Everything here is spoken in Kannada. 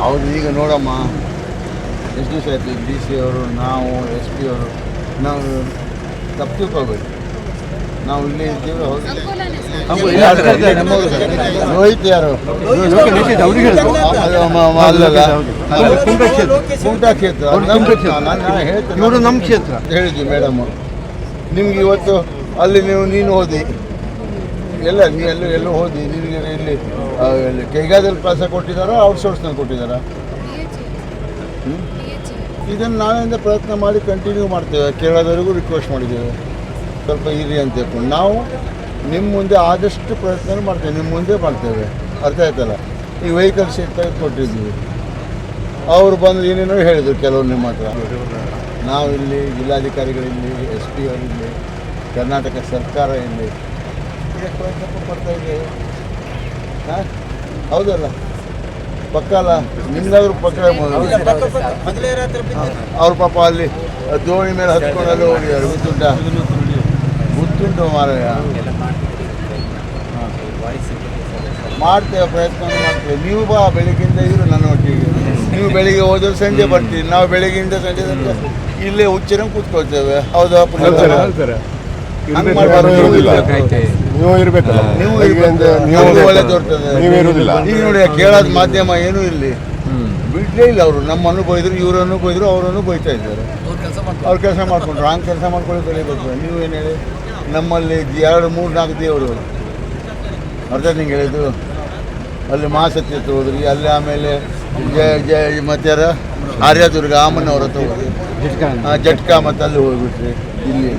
ಹೌದು ಈಗ ನೋಡಮ್ಮ. ಎಷ್ಟು ದಿವಸ ಆಯಿತು? ಡಿ ಸಿ ಅವರು ನಾವು ಎಸ್ ಪಿ ಅವರು. ನಾವು ತಪ್ಪು ತಿಳ್ಕೊಳ್ಬೇಕು ನಾವು ಇಲ್ಲಿ ಇದ್ದೀವಿ. ರೋಹಿತ್ ಯಾರು ಕುಮಟಾ ಕ್ಷೇತ್ರ. ಅವ್ರು ಹೇಳ್ತೇನೆ. ನಮ್ಮ ಕ್ಷೇತ್ರ. ಹೇಳಿದ್ವಿ ಮೇಡಮ್ ನಿಮ್ಗೆ ಇವತ್ತು ಅಲ್ಲಿ ನೀವು ನೀನು ಓದಿ ಎಲ್ಲ, ನೀ ಎಲ್ಲೂ ಎಲ್ಲೂ ಹೋದಿ ನಿಮಗೆ ಇಲ್ಲಿ ಕೈಗಾದಲ್ಲಿ ಕೆಲಸ ಕೊಟ್ಟಿದ್ದಾರಾ ಔಟ್ಸೋರ್ಸ್ನಲ್ಲಿ ಕೊಟ್ಟಿದ್ದಾರಾ? ಇದನ್ನು ನಾಳೆಯಿಂದ ಪ್ರಯತ್ನ ಮಾಡಿ ಕಂಟಿನ್ಯೂ ಮಾಡ್ತೇವೆ. ಕೇಳೋದವರೆಗೂ ರಿಕ್ವೆಸ್ಟ್ ಮಾಡಿದ್ದೇವೆ. ಸ್ವಲ್ಪ ಇರಿ ಅಂತ ಹೇಳ್ಕೊಂಡು. ನಾವು ನಿಮ್ಮ ಮುಂದೆ ಆದಷ್ಟು ಪ್ರಯತ್ನ ಮಾಡ್ತೇವೆ. ನಿಮ್ಮ ಮುಂದೆ ಮಾಡ್ತೇವೆ. ಅರ್ಥ ಆಯ್ತಲ್ಲ? ಈ ವೆಹಿಕಲ್ ಸೀಟ್ ತೆಗೆದು ಕೊಟ್ಟಿದ್ದೀವಿ? ಅವರು ಬಂದು ಏನೇನೋ ಹೇಳಿದರು ಕೆಲವರು ನಿಮ್ಮ ಹತ್ರ. ನಾವಿಲ್ಲಿ ಜಿಲ್ಲಾಧಿಕಾರಿಗಳಿಲ್ಲಿ ಎಸ್ ಪಿ ಅವರಿಲ್ಲಿ, ಕರ್ನಾಟಕ ಸರ್ಕಾರ ಇಲ್ಲಿ ಹಾಂ? ಹೌದಲ್ಲ? ಪಕ್ಕ ಅಲ್ಲ ನಿಮ್ಗಾದ್ರೂ ಪಕ್ಕ ಅವ್ರ ಪಾಪ ಅಲ್ಲಿ ದೋಣಿ ಮೇಲೆ ಹತ್ಕೊಂಡು ಅಲ್ಲಿ ಹೋಗಿದ್ದಾರೆ ಗೊತ್ತುಂಟ ಗೊತ್ತುಂಟು ಮಾರಾಯ ಮಾಡ್ತೇವೆ ಪ್ರಯತ್ನ ಮಾಡ್ತೇವೆ. ನೀವು ಬಾ ಬೆಳಿಗ್ಗೆಯಿಂದ ಇರು ನನ್ನ ಒಟ್ಟಿಗೆ. ನೀವು ಬೆಳಿಗ್ಗೆ ಹೋದ್ರೆ ಸಂಜೆ ಬರ್ತೀವಿ. ನಾವು ಬೆಳಿಗ್ಗೆಯಿಂದ ಸಂಜೆ ತನಕ ಇಲ್ಲೇ ಹುಚ್ಚಿನ ಕೂತ್ಕೊಳ್ತೇವೆ. ಹೌದಾ ಪುನಃ ಮಾಡಬಾರ್ದು. ಮಾಡ್ಬಾರ್ದು, ನೀವು ಇರಬೇಕಲ್ಲ. ನೀವು ನೀವು ಇರ್ಬೇಕು. ಒಳ್ಳೆ ತೋರ್ತದೆ ನೀವು ಇರುವುದಿಲ್ಲ. ಈಗ ನೋಡಿ ಕೇಳೋದ್ ಮಾಧ್ಯಮ ಏನೂ ಇಲ್ಲಿ. ಬಿಡ್ಲೇ ಇಲ್ಲ ಅವರು. ನಮ್ಮನ್ನು ಬೈದ್ರು ಇವರನ್ನು ಬೈದ್ರು ಅವರನ್ನು ಬೈತಾ ಇದ್ದಾರೆ. ಅವ್ರ ಕೆಲಸ ಮಾಡ್ಕೊಂಡ್ರು. ಹಂಗೆ ಕೆಲಸ ಮಾಡ್ಕೊಳ್ಳಿ ಕಲಿಬೇಕು ನೀವು ಏನು ಹೇಳಿ? ನಮ್ಮಲ್ಲಿ ಎರಡು ಮೂರು ನಾಲ್ಕು ದೇವರು. ಅರ್ಥ ನಿಂಗೆ ಹೇಳಿದ್ದು? ಅಲ್ಲಿ ಮಹಾಸತಿ ಹತ್ರ ಹೋದ್ರಿ. ಅಲ್ಲಿ ಆಮೇಲೆ ಜಯ ಜಯ ಮತ್ತಾರ ಆರ್ಯದುರ್ಗ ಆಮನವ್ರ ಹತ್ರ ಹೋದ್ರಿ. ಆ, ಜಟ್ಕಾ ಮತ್ತೆ ಅಲ್ಲಿ ಹೋಗ್ಬಿಟ್ರಿ. ಇಲ್ಲಿ.